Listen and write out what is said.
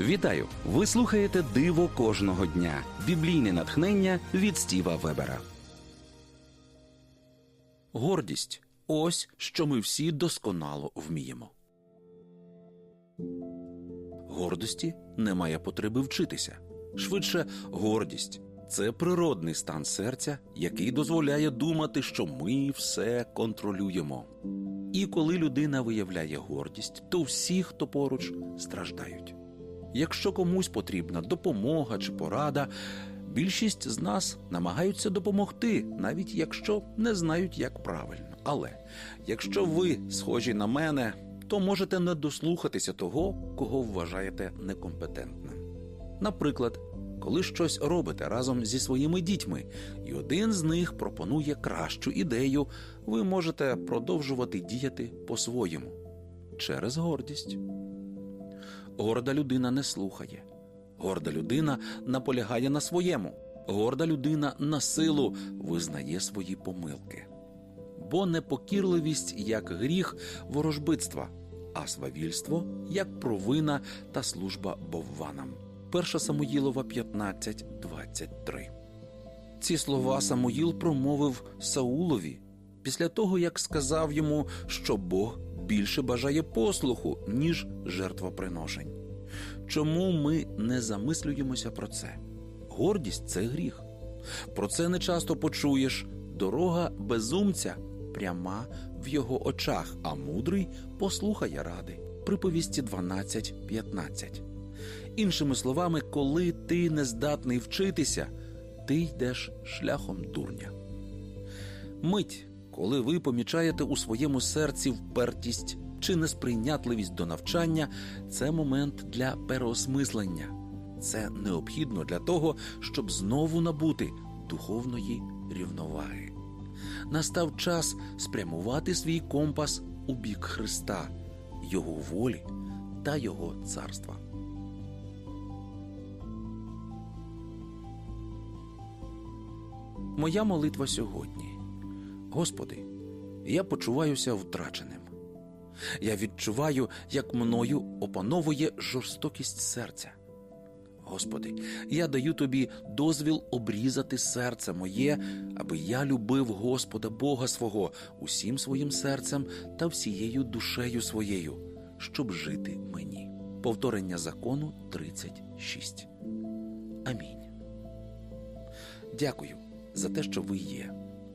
Вітаю! Ви слухаєте Диво кожного дня. Біблійне натхнення від Стіва Вебера. Гордість ось що ми всі досконало вміємо. Гордості немає потреби вчитися. Швидше, гордість це природний стан серця, який дозволяє думати, що ми все контролюємо. І коли людина виявляє гордість, то всі, хто поруч, страждають. Якщо комусь потрібна допомога чи порада, більшість з нас намагаються допомогти, навіть якщо не знають, як правильно. Але якщо ви схожі на мене, то можете не дослухатися того, кого вважаєте некомпетентним. Наприклад, коли щось робите разом зі своїми дітьми, і один з них пропонує кращу ідею, ви можете продовжувати діяти по-своєму через гордість. Горда людина не слухає. Горда людина наполягає на своєму. Горда людина на силу визнає свої помилки. Бо непокірливість як гріх ворожбитства, а свавільство як провина та служба бовванам. 1 Самуїлова 15.23 Ці слова Самуїл промовив Саулові після того, як сказав йому, що Бог більше бажає послуху, ніж жертвоприношень. Чому ми не замислюємося про це? Гордість це гріх. Про це не часто почуєш. Дорога безумця пряма в його очах, а мудрий послухає ради. Приповісті 12.15. Іншими словами, коли ти не здатний вчитися, ти йдеш шляхом дурня. Мить, коли ви помічаєте у своєму серці впертість чи несприйнятливість до навчання, це момент для переосмислення. Це необхідно для того, щоб знову набути духовної рівноваги. Настав час спрямувати свій компас у бік Христа, Його волі та Його царства. Моя молитва сьогодні. Господи, я почуваюся втраченим. Я відчуваю, як мною опановує жорстокість серця. Господи, я даю тобі дозвіл обрізати серце моє, аби я любив Господа Бога свого усім своїм серцем та всією душею своєю, щоб жити мені. Повторення закону 36. Амінь. Дякую за те, що ви є.